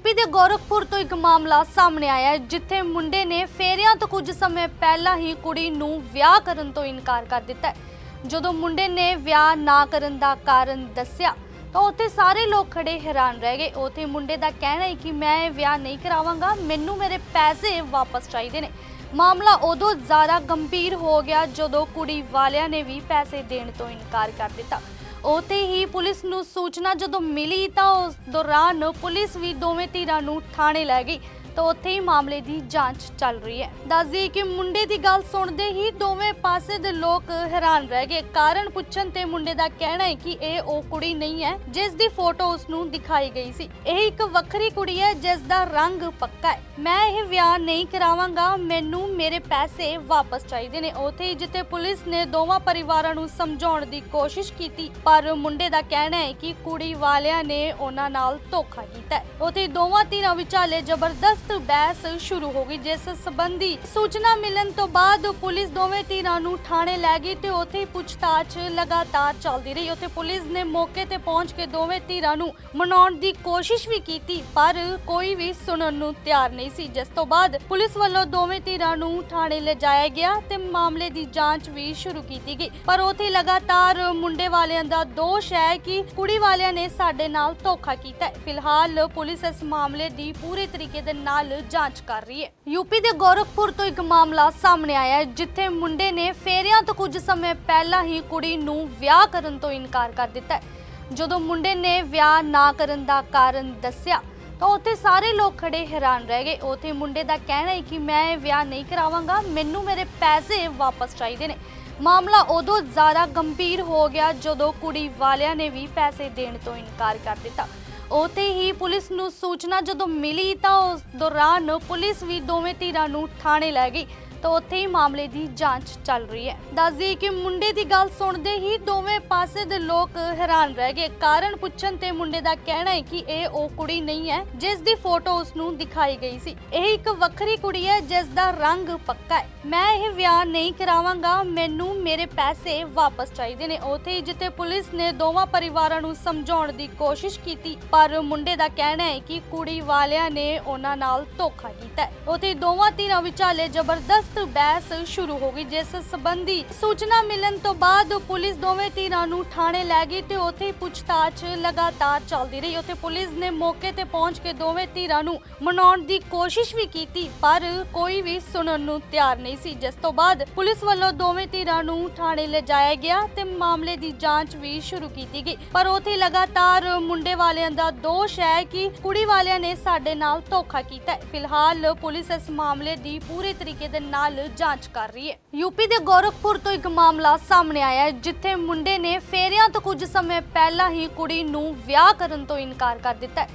UP ਦੇ ਗੋਰਖਪੁਰ ਤੋਂ ਇੱਕ ਮਾਮਲਾ ਸਾਹਮਣੇ ਆਇਆ ਹੈ, ਜਿੱਥੇ ਮੁੰਡੇ ਨੇ ਫੇਰਿਆਂ ਤੋਂ ਕੁਝ ਸਮੇਂ ਪਹਿਲਾਂ ਹੀ ਕੁੜੀ ਨੂੰ ਵਿਆਹ ਕਰਨ ਤੋਂ ਇਨਕਾਰ ਕਰ ਦਿੱਤਾ ਹੈ। ਜਦੋਂ ਮੁੰਡੇ ਨੇ ਵਿਆਹ ਨਾ ਕਰਨ ਦਾ ਕਾਰਨ ਦੱਸਿਆ, ਤਾਂ ਉੱਥੇ ਸਾਰੇ ਲੋਕ ਖੜੇ ਹੈਰਾਨ ਰਹਿ ਗਏ। ਉੱਥੇ ਮੁੰਡੇ ਦਾ ਕਹਿਣਾ ਹੈ ਕਿ ਮੈਂ ਇਹ ਵਿਆਹ ਨਹੀਂ ਕਰਾਵਾਂਗਾ, ਮੈਨੂੰ ਮੇਰੇ ਪੈਸੇ ਵਾਪਸ ਚਾਹੀਦੇ ਨੇ। ਮਾਮਲਾ ਉਦੋਂ ਜ਼ਿਆਦਾ ਗੰਭੀਰ ਹੋ ਗਿਆ ਜਦੋਂ ਕੁੜੀ ਵਾਲਿਆਂ ਨੇ ਵੀ ਪੈਸੇ ਦੇਣ ਤੋਂ ਇਨਕਾਰ ਕਰ ਦਿੱਤਾ। ਉਤੇ ਹੀ ਪੁਲਿਸ ਨੂੰ ਸੂਚਨਾ ਜਦੋਂ ਮਿਲੀ ਤਾਂ ਉਸ ਦੌਰਾਨ ਪੁਲਿਸ ਵੀ ਦੋਵੇਂ ਧਿਰਾਂ ਨੂੰ ਥਾਣੇ ਲੈ ਗਈ। ਤਾਂ ਉੱਥੇ ਹੀ ਮਾਮਲੇ ਦੀ ਜਾਂਚ ਚੱਲ ਰਹੀ ਹੈ। ਦੱਸਦੀ ਕਿ ਮੁੰਡੇ ਦੀ ਗੱਲ ਸੁਣਦੇ ਹੀ ਦੋਵੇਂ ਪਾਸੇ ਦੇ ਲੋਕ ਹੈਰਾਨ ਰਹਿ ਗਏ। ਕਾਰਨ ਪੁੱਛਣ ਤੇ ਮੁੰਡੇ ਦਾ ਕਹਿਣਾ ਹੈ ਕਿ ਇਹ ਉਹ ਕੁੜੀ ਨਹੀਂ ਹੈ, ਜਿਸ ਦੀ ਫੋਟੋ ਉਸ ਨੂੰ ਦਿਖਾਈ ਗਈ ਸੀ। ਇਹ ਇੱਕ ਵੱਖਰੀ ਕੁੜੀ ਹੈ, ਜਿਸ ਦਾ ਰੰਗ ਪੱਕਾ ਹੈ। ਮੈਂ ਇਹ ਵਿਆਹ ਨਹੀਂ ਕਰਾਵਾਂਗਾ, ਮੈਨੂੰ ਮੇਰੇ ਪੈਸੇ ਵਾਪਸ ਚਾਹੀਦੇ ਨੇ। ਉਥੇ ਹੀ ਜਿੱਥੇ ਪੁਲਿਸ ਨੇ ਦੋਵਾਂ ਪਰਿਵਾਰਾਂ ਨੂੰ ਸਮਝਾਉਣ ਦੀ ਕੋਸ਼ਿਸ਼ ਕੀਤੀ, ਪਰ ਮੁੰਡੇ ਦਾ ਕਹਿਣਾ ਹੈ ਕਿ ਕੁੜੀ ਵਾਲਿਆਂ ਨੇ ਉਹਨਾਂ ਨਾਲ ਧੋਖਾ ਕੀਤਾ ਹੈ। ਉਥੇ ਦੋਵਾਂ ਧਿਰਾਂ ਵਿਚਾਲੇ ਜ਼ਬਰਦਸਤ ਬਹਿਸ ਸ਼ੁਰੂ ਹੋ ਗਈ, ਜਿਸ ਸੰਬੰਧੀ ਸੂਚਨਾ ਮਿਲਣ ਤੋਂ ਬਾਅਦ ਪੁਲਿਸ ਦੋਵੇਂ ਧਿਰਾਂ ਨੂੰ ਥਾਣੇ ਲੈ ਗਈ ਤੇ ਉਥੇ ਪੁੱਛਤਾਛ ਲਗਾਤਾਰ ਚੱਲਦੀ ਰਹੀ। ਉਥੇ ਪੁਲਿਸ ਨੇ ਮੌਕੇ ਤੇ ਪਹੁੰਚ ਕੇ ਦੋਵੇਂ ਧਿਰਾਂ ਨੂੰ ਮਨਾਉਣ ਦੀ ਕੋਸ਼ਿਸ਼ ਵੀ ਕੀਤੀ, ਪਰ ਕੋਈ ਵੀ ਸੁਣਨ ਨੂੰ ਤਿਆਰ ਨਹੀਂ ਸੀ। ਜਿਸ ਤੋਂ ਬਾਅਦ ਪੁਲਿਸ ਵੱਲੋਂ ਦੋਵੇਂ ਧਿਰਾਂ ਨੂੰ ਥਾਣੇ ਲਿਜਾਇਆ ਗਿਆ ਤੇ ਮਾਮਲੇ ਦੀ ਜਾਂਚ ਵੀ ਸ਼ੁਰੂ ਕੀਤੀ ਗਈ। ਪਰ ਉੱਥੇ ਲਗਾਤਾਰ ਮੁੰਡੇ ਵਾਲਿਆਂ ਦਾ ਦੋਸ਼ ਹੈ ਕਿ ਕੁੜੀ ਵਾਲਿਆਂ ਨੇ ਸਾਡੇ ਨਾਲ ਧੋਖਾ ਕੀਤਾ ਫਿਲਹਾਲ ਪੁਲਿਸ ਇਸ ਮਾਮਲੇ ਦੀ ਪੂਰੇ ਤਰੀਕੇ ਦੇ ਨਾਲ ਜਾਂਚ ਕਰ ਰਹੀ ਹੈ। ਯੂਪੀ ਦੇ ਗੋਰਖਪੁਰ ਤੋਂ ਇੱਕ ਮਾਮਲਾ ਸਾਹਮਣੇ ਆਇਆ ਹੈ, ਜਿੱਥੇ ਮੁੰਡੇ ਨੇ ਫੇਰਿਆਂ ਤੋਂ ਕੁਝ ਸਮੇਂ ਪਹਿਲਾਂ ਹੀ ਕੁੜੀ ਨੂੰ ਵਿਆਹ ਕਰਨ ਤੋਂ ਇਨਕਾਰ ਕਰ ਦਿੱਤਾ ਹੈ। ਜਦੋਂ ਮੁੰਡੇ ਨੇ ਵਿਆਹ ਨਾ ਕਰਨ ਦਾ ਕਾਰਨ ਦੱਸਿਆ, ਤਾਂ ਉੱਥੇ ਸਾਰੇ ਲੋਕ ਖੜੇ ਹੈਰਾਨ ਰਹਿ ਗਏ। ਉੱਥੇ ਮੁੰਡੇ ਦਾ ਕਹਿਣਾ ਹੈ ਕਿ ਮੈਂ ਵਿਆਹ ਨਹੀਂ ਕਰਾਵਾਂਗਾ, ਮੈਨੂੰ ਮੇਰੇ ਪੈਸੇ ਵਾਪਸ ਚਾਹੀਦੇ ਨੇ। ਮਾਮਲਾ ਉਦੋਂ ਜ਼ਿਆਦਾ ਗੰਭੀਰ ਹੋ ਗਿਆ ਜਦੋਂ ਕੁੜੀ ਵਾਲਿਆਂ ਨੇ ਵੀ ਪੈਸੇ ਦੇਣ ਤੋਂ ਇਨਕਾਰ ਕਰ ਦਿੱਤਾ। ਉਤੇ ਹੀ ਪੁਲਿਸ ਨੂੰ ਸੂਚਨਾ ਜਦੋਂ ਮਿਲੀ ਤਾਂ ਉਸ ਦੌਰਾਨ ਪੁਲਿਸ ਵੀ ਦੋਵੇਂ ਧਿਰਾਂ ਨੂੰ ਥਾਣੇ ਲੈ ਗਈ। ਤਾਂ ਉੱਥੇ ਹੀ ਮਾਮਲੇ ਦੀ ਜਾਂਚ ਚੱਲ ਰਹੀ ਹੈ। ਦੱਸਦੀ ਕਿ ਮੁੰਡੇ ਦੀ ਗੱਲ ਸੁਣਦੇ ਹੀ ਦੋਵੇਂ ਪਾਸੇ ਦੇ ਲੋਕ ਹੈਰਾਨ ਰਹਿ ਗਏ। ਕਾਰਨ ਪੁੱਛਣ ਤੇ ਮੁੰਡੇ ਦਾ ਕਹਿਣਾ ਹੈ ਕਿ ਇਹ ਉਹ ਕੁੜੀ ਨਹੀਂ ਹੈ, ਜਿਸ ਦੀ ਫੋਟੋ ਉਸ ਨੂੰ ਦਿਖਾਈ ਗਈ ਸੀ। ਇਹ ਇੱਕ ਵੱਖਰੀ ਕੁੜੀ ਹੈ, ਜਿਸ ਦਾ ਰੰਗ ਪੱਕਾ ਹੈ। ਮੈਂ ਇਹ ਵਿਆਹ ਨਹੀਂ ਕਰਾਵਾਂਗਾ, ਮੈਨੂੰ ਮੇਰੇ ਪੈਸੇ ਵਾਪਸ ਚਾਹੀਦੇ ਨੇ। ਉੱਥੇ ਹੀ ਜਿੱਥੇ ਪੁਲਿਸ ਨੇ ਦੋਵਾਂ ਪਰਿਵਾਰਾਂ ਨੂੰ ਸਮਝਾਉਣ ਦੀ ਕੋਸ਼ਿਸ਼ ਕੀਤੀ, ਪਰ ਮੁੰਡੇ ਦਾ ਕਹਿਣਾ ਹੈ ਕਿ ਕੁੜੀ ਵਾਲਿਆਂ ਨੇ ਉਹਨਾਂ ਨਾਲ ਧੋਖਾ ਕੀਤਾ ਹੈ। ਉਥੇ ਦੋਵਾਂ ਧਿਰਾਂ ਵਿਚਾਲੇ ਜ਼ਬਰਦਸਤ ਬਹਿਸ ਸ਼ੁਰੂ ਹੋ ਗਈ, ਜਿਸ ਸੰਬੰਧੀ ਸੂਚਨਾ ਮਿਲਣ ਤੋਂ ਬਾਅਦ ਪੁਲਿਸ ਦੋਵੇਂ ਧਿਰਾਂ ਨੂੰ ਥਾਣੇ ਲੈ ਗਈ ਤੇ ਉੱਥੇ ਪੁੱਛਤਾਛ ਲਗਾਤਾਰ ਚੱਲਦੀ ਰਹੀ। ਉੱਥੇ ਪੁਲਿਸ ਨੇ ਮੌਕੇ ਤੇ ਪਹੁੰਚ ਕੇ ਦੋਵੇਂ ਧਿਰਾਂ ਨੂੰ ਮਨਾਉਣ ਦੀ ਕੋਸ਼ਿਸ਼ ਵੀ ਕੀਤੀ, ਪਰ ਕੋਈ ਵੀ ਸੁਣਨ ਨੂੰ ਤਿਆਰ ਨਹੀਂ ਸੀ। ਜਿਸ ਤੋਂ ਬਾਅਦ ਪੁਲਿਸ ਵੱਲੋਂ ਦੋਵੇਂ ਧਿਰਾਂ ਨੂੰ ਥਾਣੇ ਲਿਜਾਇਆ ਗਿਆ ਤੇ ਮਾਮਲੇ ਦੀ ਜਾਂਚ ਵੀ ਸ਼ੁਰੂ ਕੀਤੀ ਗਈ। ਪਰ ਉੱਥੇ ਲਗਾਤਾਰ ਮੁੰਡੇ ਵਾਲਿਆਂ ਦਾ ਦੋਸ਼ ਹੈ ਕਿ ਕੁੜੀ ਵਾਲਿਆਂ ਨੇ ਸਾਡੇ ਨਾਲ ਧੋਖਾ ਕੀਤਾ ਹੈ। ਫਿਲਹਾਲ ਪੁਲਿਸ ਇਸ ਮਾਮਲੇ ਦੀ ਪੂਰੇ ਤਰੀਕੇ ਦੇ ਨਾਲ ਜਾਂਚ ਕਰ ਰਹੀ ਹੈ। ਯੂਪੀ ਦੇ ਗੋਰਖਪੁਰ ਤੋਂ ਇੱਕ ਮਾਮਲਾ ਸਾਹਮਣੇ ਆਇਆ ਹੈ, ਜਿੱਥੇ ਮੁੰਡੇ ਨੇ ਫੇਰਿਆਂ ਤੋਂ ਕੁਝ ਸਮੇਂ ਪਹਿਲਾਂ ਹੀ ਕੁੜੀ ਨੂੰ ਵਿਆਹ ਕਰਨ ਤੋਂ ਇਨਕਾਰ ਕਰ ਦਿੱਤਾ ਹੈ।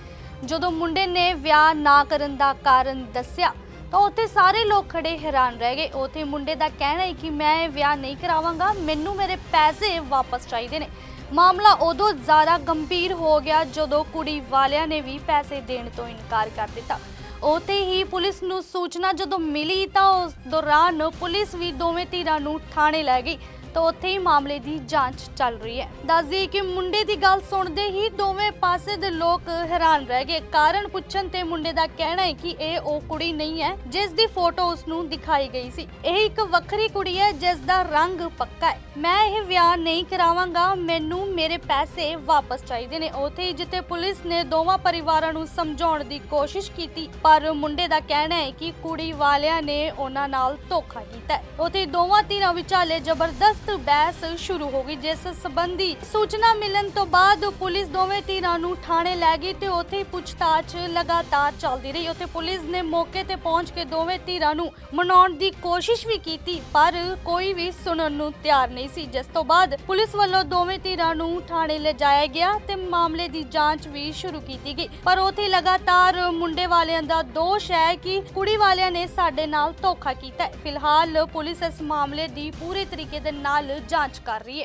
ਜਦੋਂ ਮੁੰਡੇ ਨੇ ਵਿਆਹ ਨਾ ਕਰਨ ਦਾ ਕਾਰਨ ਦੱਸਿਆ, ਤਾਂ ਉੱਥੇ ਸਾਰੇ ਲੋਕ ਖੜੇ ਹੈਰਾਨ ਰਹਿ ਗਏ। ਉੱਥੇ ਮੁੰਡੇ ਦਾ ਕਹਿਣਾ ਹੈ ਕਿ ਮੈਂ ਇਹ ਵਿਆਹ ਨਹੀਂ ਕਰਾਵਾਂਗਾ, ਮੈਨੂੰ ਮੇਰੇ ਪੈਸੇ ਵਾਪਸ ਚਾਹੀਦੇ ਨੇ। ਮਾਮਲਾ ਉਦੋਂ ਜ਼ਿਆਦਾ ਗੰਭੀਰ ਹੋ ਗਿਆ ਜਦੋਂ ਕੁੜੀ ਵਾਲਿਆਂ ਨੇ ਵੀ ਪੈਸੇ ਦੇਣ ਤੋਂ ਇਨਕਾਰ ਕਰ ਦਿੱਤਾ। ਉਥੇ ਹੀ ਪੁਲਿਸ ਨੂੰ ਸੂਚਨਾ ਜਦੋਂ ਮਿਲੀ ਤਾਂ ਉਸ ਦੌਰਾਨ ਪੁਲਿਸ ਵੀ ਦੋਵੇਂ ਧਿਰਾਂ ਨੂੰ ਥਾਣੇ ਲੈ ਗਈ ਤਾਂ ਉੱਥੇ ਹੀ ਮਾਮਲੇ ਦੀ ਜਾਂਚ ਚੱਲ ਰਹੀ ਹੈ। ਦੱਸਦੀ ਕਿ ਮੁੰਡੇ ਦੀ ਗੱਲ ਸੁਣਦੇ ਹੀ ਦੋਵੇਂ ਪਾਸੇ ਦੇ ਲੋਕ ਹੈਰਾਨ ਰਹਿ ਗਏ। ਕਾਰਨ ਪੁੱਛਣ ਤੇ ਮੁੰਡੇ ਦਾ ਕਹਿਣਾ ਹੈ ਕਿ ਇਹ ਉਹ ਕੁੜੀ ਨਹੀਂ ਹੈ, ਜਿਸ ਦੀ ਫੋਟੋ ਉਸ ਨੂੰ ਦਿਖਾਈ ਗਈ ਸੀ। ਇਹ ਇੱਕ ਵੱਖਰੀ ਕੁੜੀ ਹੈ, ਜਿਸ ਦਾ ਰੰਗ ਪੱਕਾ ਹੈ। ਮੈਂ ਇਹ ਵਿਆਹ ਨਹੀਂ ਕਰਾਵਾਂਗਾ, ਮੈਨੂੰ ਮੇਰੇ ਪੈਸੇ ਵਾਪਸ ਚਾਹੀਦੇ ਨੇ। ਉਥੇ ਹੀ ਜਿੱਥੇ ਪੁਲਿਸ ਨੇ ਦੋਵਾਂ ਪਰਿਵਾਰਾਂ ਨੂੰ ਸਮਝਾਉਣ ਦੀ ਕੋਸ਼ਿਸ਼ ਕੀਤੀ, ਪਰ ਮੁੰਡੇ ਦਾ ਕਹਿਣਾ ਹੈ ਕਿ ਕੁੜੀ ਵਾਲਿਆਂ ਨੇ ਉਹਨਾਂ ਨਾਲ ਧੋਖਾ ਕੀਤਾ ਉਥੇ ਦੋਵਾਂ ਧਿਰਾਂ ਵਿਚਾਲੇ ਜ਼ਬਰਦਸਤ ਬਹਿਸ ਸ਼ੁਰੂ ਹੋ ਗਈ, ਜਿਸ ਸੰਬੰਧੀ ਸੂਚਨਾ ਮਿਲਣ ਤੋਂ ਬਾਅਦ ਪੁਲਿਸ ਦੋਵੇਂ ਧਿਰਾਂ ਨੂੰ ਥਾਣੇ ਲੈ ਗਈ ਤੇ ਉੱਥੇ ਪੁੱਛਤਾਛ ਲਗਾਤਾਰ ਚੱਲਦੀ ਰਹੀ। ਉੱਥੇ ਪੁਲਿਸ ਨੇ ਮੌਕੇ ਤੇ ਪਹੁੰਚ ਕੇ ਦੋਵੇਂ ਧਿਰਾਂ ਨੂੰ ਮਨਾਉਣ ਦੀ ਕੋਸ਼ਿਸ਼ ਵੀ ਕੀਤੀ, ਪਰ ਕੋਈ ਵੀ ਸੁਣਨ ਨੂੰ ਤਿਆਰ ਨਹੀਂ ਸੀ। ਜਿਸ ਤੋਂ ਬਾਅਦ ਪੁਲਿਸ ਵੱਲੋਂ ਦੋਵੇਂ ਧਿਰਾਂ ਨੂੰ ਥਾਣੇ ਲਿਜਾਇਆ ਗਿਆ ਤੇ ਮਾਮਲੇ ਦੀ ਜਾਂਚ ਵੀ ਸ਼ੁਰੂ ਕੀਤੀ ਗਈ। ਪਰ ਉੱਥੇ ਲਗਾਤਾਰ ਮੁੰਡੇ ਵਾਲਿਆਂ ਦਾ ਦੋਸ਼ ਹੈ ਕਿ ਕੁੜੀ ਵਾਲਿਆਂ ਨੇ ਸਾਡੇ ਨਾਲ ਧੋਖਾ ਕੀਤਾ ਫਿਲਹਾਲ ਪੁਲਿਸ ਇਸ ਮਾਮਲੇ ਦੀ ਪੂਰੇ ਤਰੀਕੇ ਦੇ ਨਾਲ ਜਾਂਚ ਕਰ ਰਹੀ ਹੈ।